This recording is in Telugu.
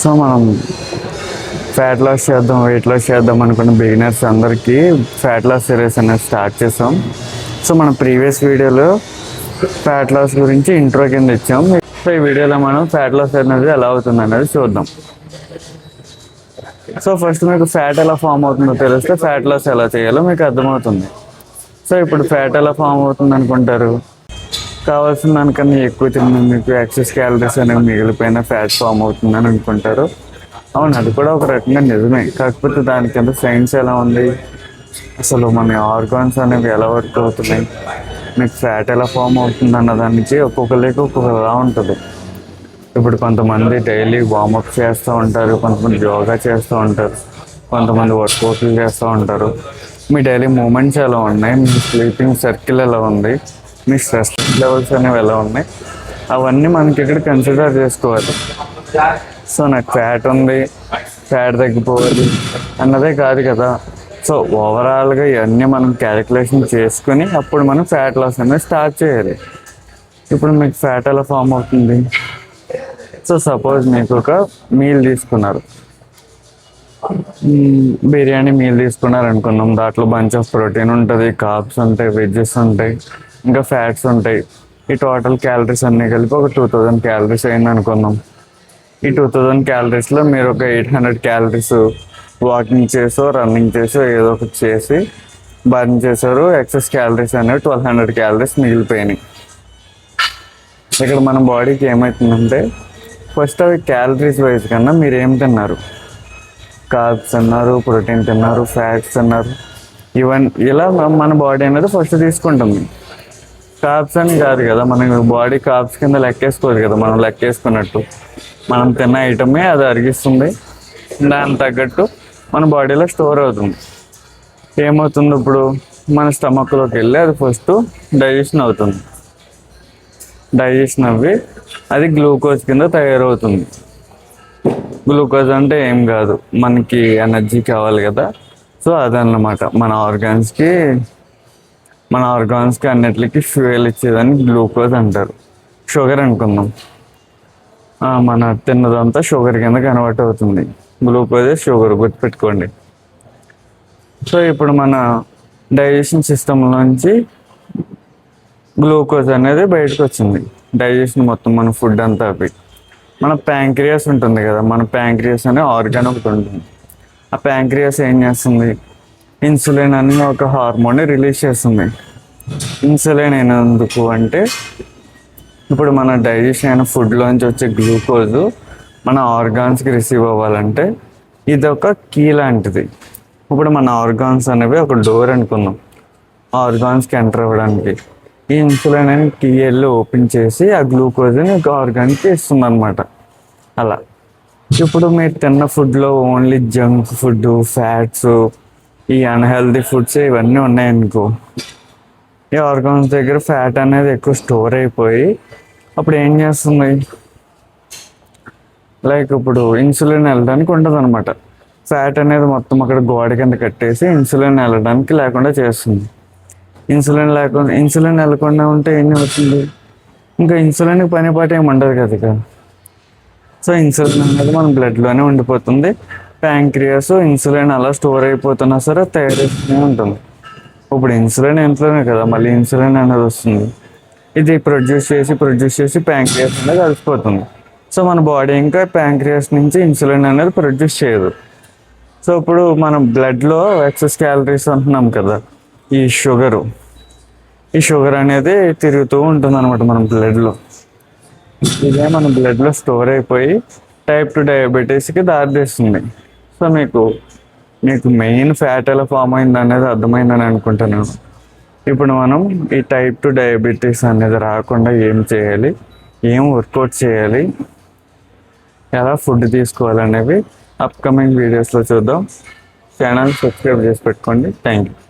సో మనం ఫ్యాట్ లాస్ చేద్దాం వెయిట్ లాస్ చేద్దాం అనుకున్న బిగినర్స్ అందరికీ ఫ్యాట్ లాస్ సిరీస్ అనేది స్టార్ట్ చేసాం. సో మన ప్రీవియస్ వీడియోలో ఫ్యాట్ లాస్ గురించి ఇంట్రో కింద ఇచ్చాం. సో ఈ వీడియోలో మనం ఫ్యాట్ లాస్ అనేది ఎలా అవుతుంది అనేది చూద్దాం. సో ఫస్ట్ మీకు ఫ్యాట్ ఎలా ఫామ్ అవుతుందో తెలిస్తే ఫ్యాట్ లాస్ ఎలా చేయాలో మీకు అర్థమవుతుంది. సో ఇప్పుడు ఫ్యాట్ ఎలా ఫామ్ అవుతుంది అనుకుంటారు? కావాల్సిన దానికన్నా ఎక్కువ తిన్న మీకు ఎక్సెస్ క్యాలరీస్ అనేవి మిగిలిపోయిన ఫ్యాట్ ఫామ్ అవుతుందని అనుకుంటారు. అవును అది కూడా ఒక రకంగా నిజమే. కాకపోతే దాని కింద సైన్స్ ఎలా ఉంది? అసలు మన ఆర్గాన్స్ అనేవి ఎలా వర్క్ అవుతున్నాయి? మీకు ఫ్యాట్ ఎలా ఫామ్ అవుతుంది అన్న దానికి ఒక్కొక్కరికి ఒక్కొక్కలా ఉంటుంది. ఇప్పుడు కొంతమంది డైలీ వార్మప్ చేస్తూ ఉంటారు కొంతమంది యోగా చేస్తూ ఉంటారు కొంతమంది వర్కౌట్లు చేస్తూ ఉంటారు. మీ డైలీ మూమెంట్స్ ఎలా ఉన్నాయి? మీ స్లీపింగ్ సర్కిల్ ఎలా ఉంది? మీ స్ట్రెస్ లెవెల్స్ అనేవి ఎలా ఉన్నాయి? అవన్నీ మనకి ఇక్కడ కన్సిడర్ చేసుకోవాలి. సో నాకు ఫ్యాట్ ఉంది. ఫ్యాట్ తగ్గిపోవాలి. అన్నదే కాదు కదా. సో ఓవరాల్గా ఇవన్నీ మనం క్యాలిక్యులేషన్ చేసుకుని అప్పుడు మనం ఫ్యాట్ లాస్ అనేది స్టార్ట్ చేయాలి. ఇప్పుడు మీకు ఫ్యాట్ ఎలా ఫామ్ అవుతుంది? సో సపోజ్ మీకు ఒక మీల్ తీసుకున్నారు. Hmm, బిర్యానీ మీల్ తీసుకున్నారు అనుకున్నాం దాంట్లో బంచ్ ఆఫ్ ప్రోటీన్ ఉంటుంది కాప్స్ ఉంటాయి వెజ్జెస్ ఉంటాయి. ఇంకా ఫ్యాట్స్ ఉంటాయి. ఈ టోటల్ క్యాలరీస్ అన్నీ కలిపి ఒక టూ థౌజండ్ క్యాలరీస్ అయింది అనుకుందాం. ఈ టూ థౌజండ్ క్యాలరీస్లో మీరు ఒక ఎయిట్ హండ్రెడ్ క్యాలరీస్ వాకింగ్ చేసో రన్నింగ్ చేసో ఏదో ఒకటి చేసి బర్న్ చేశారు ఎక్సెస్ క్యాలరీస్ అనేవి ట్వెల్వ్ హండ్రెడ్ క్యాలరీస్ మిగిలిపోయినాయి. ఇక్కడ మన బాడీకి ఏమవుతుందంటే ఫస్ట్ అవి క్యాలరీస్ వైజ్ కన్నా మీరు ఏం తిన్నారు? కార్బ్స్ తిన్నారు ప్రోటీన్ తిన్నారు ఫ్యాట్స్ తిన్నారు ఈవెన్ ఇలా మన బాడీ అనేది ఫస్ట్ తీసుకుంటుంది. కాప్స్ అని కాదు కదా మన బాడీ కాప్స్ కింద లెక్కేసుకోదు కదా మనం లెక్కేసుకున్నట్టు. మనం తిన్న ఐటమే అది అరిగిస్తుంది దానికి తగ్గట్టు మన బాడీలో స్టోర్ అవుతుంది. ఏమవుతుంది ఇప్పుడు? మన స్టమక్లోకి వెళ్ళి అది ఫస్ట్ డైజెషన్ అవుతుంది. డైజెషన్ అవ్వి అది గ్లూకోజ్ కింద తయారవుతుంది. గ్లూకోజ్ అంటే ఏం కాదు మనకి ఎనర్జీ కావాలి కదా. సో అదన్నమాట మన ఆర్గాన్స్కి మన ఆర్గాన్స్కి అన్నిటికి ఫ్యూయల్ ఇచ్చేదాన్ని గ్లూకోజ్ అంటారు. షుగర్ అనుకుందాం. మన తిన్నదంతా షుగర్ కింద కన్వర్ట్ అవుతుంది. గ్లూకోజ్ షుగర్ గుర్తుపెట్టుకోండి. సో ఇప్పుడు మన డైజెషన్ సిస్టంలోంచి గ్లూకోజ్ అనేది బయటకు వచ్చింది. డైజెషన్ మొత్తం మన ఫుడ్ అంతా అవి మన ప్యాంక్రియాస్ ఉంటుంది కదా మన ప్యాంక్రియాస్ అనే ఆర్గాన్ ఒకటి ఉంటుంది. ఆ ప్యాంక్రియాస్ ఏం చేస్తుంది? ఇన్సులిన్ అనే ఒక హార్మోన్ని రిలీజ్ చేస్తుంది. ఇన్సులిన్ ఎందుకు అంటే ఇప్పుడు మన డైజెషన్ అయిన ఫుడ్లోంచి వచ్చే గ్లూకోజ్ మన ఆర్గాన్స్కి రిసీవ్ అవ్వాలంటే ఇది ఒక కీ లాంటిది. ఇప్పుడు మన ఆర్గాన్స్ అనేవి ఒక డోర్ అనుకుందాం. ఆర్గాన్స్కి ఎంటర్ అవ్వడానికి. ఈ ఇన్సులిన్ అని కీ వెళ్ళి ఓపెన్ చేసి ఆ గ్లూకోజ్ని ఒక ఆర్గాన్కి ఇస్తుంది అనమాట అలా. ఇప్పుడు మీరు తిన్న ఫుడ్లో ఓన్లీ జంక్ ఫుడ్ ఫ్యాట్స్ ఈ అన్హెల్దీ ఫుడ్స్ ఇవన్నీ ఉన్నాయనుకో ఈ ఆర్గాన్స్ దగ్గర ఫ్యాట్ అనేది ఎక్కువ స్టోర్ అయిపోయి అప్పుడు ఏం చేస్తుంది? లైక్ ఇప్పుడు ఇన్సులిన్ వెళ్ళడానికి ఉండదు అనమాట ఫ్యాట్ అనేది మొత్తం అక్కడ గోడ కింద కట్టేసి ఇన్సులిన్ వెళ్ళడానికి లేకుండా చేస్తుంది. ఇన్సులిన్ లేకుండా ఇన్సులిన్ వెళ్ళకుండా ఉంటే ఏం అవుతుంది ఇంకా ఇన్సులిన్ పని పాట ఏమి ఉండదు కదా సో ఇన్సులిన్ అనేది మన బ్లడ్లోనే ఉండిపోతుంది. ప్యాంక్రియాస్ ఇన్సులిన్ అలా స్టోర్ అయిపోతున్నా సరే తయారైతూనే ఉంటుంది ఇప్పుడు ఇన్సులిన్ ఇంట్లోనే కదా మళ్ళీ ఇన్సులిన్ అనేది వస్తుంది. ఇది ప్రొడ్యూస్ చేసి ప్రొడ్యూస్ చేసి ప్యాంక్రియాస్ అనేది కలిసిపోతుంది. సో మన బాడీ ఇంకా ప్యాంక్రియాస్ నుంచి ఇన్సులిన్ అనేది ప్రొడ్యూస్ చేయదు. సో ఇప్పుడు మనం బ్లడ్లో ఎక్సెస్ క్యాలరీస్ అంటున్నాం కదా ఈ షుగరు. ఈ షుగర్ అనేది తిరుగుతూ ఉంటుంది అనమాట మన బ్లడ్లో. ఇదే మన బ్లడ్లో స్టోర్ అయిపోయి టైప్ టు డయాబెటీస్కి దారితీస్తుంది. సో మీకు మీకు మెయిన్ ఫ్యాట్ ఎలా ఫామ్ అయింది అనేది అర్థమైందని అనుకుంటున్నాను. ఇప్పుడు మనం ఈ టైప్ టు డయాబెటీస్ అనేది రాకుండా ఏం చేయాలి? ఏం వర్కౌట్ చేయాలి? ఎలా ఫుడ్ తీసుకోవాలనేవి అప్కమింగ్ వీడియోస్లో చూద్దాం. ఛానల్ సబ్స్క్రైబ్ చేసి పెట్టుకోండి. Thank you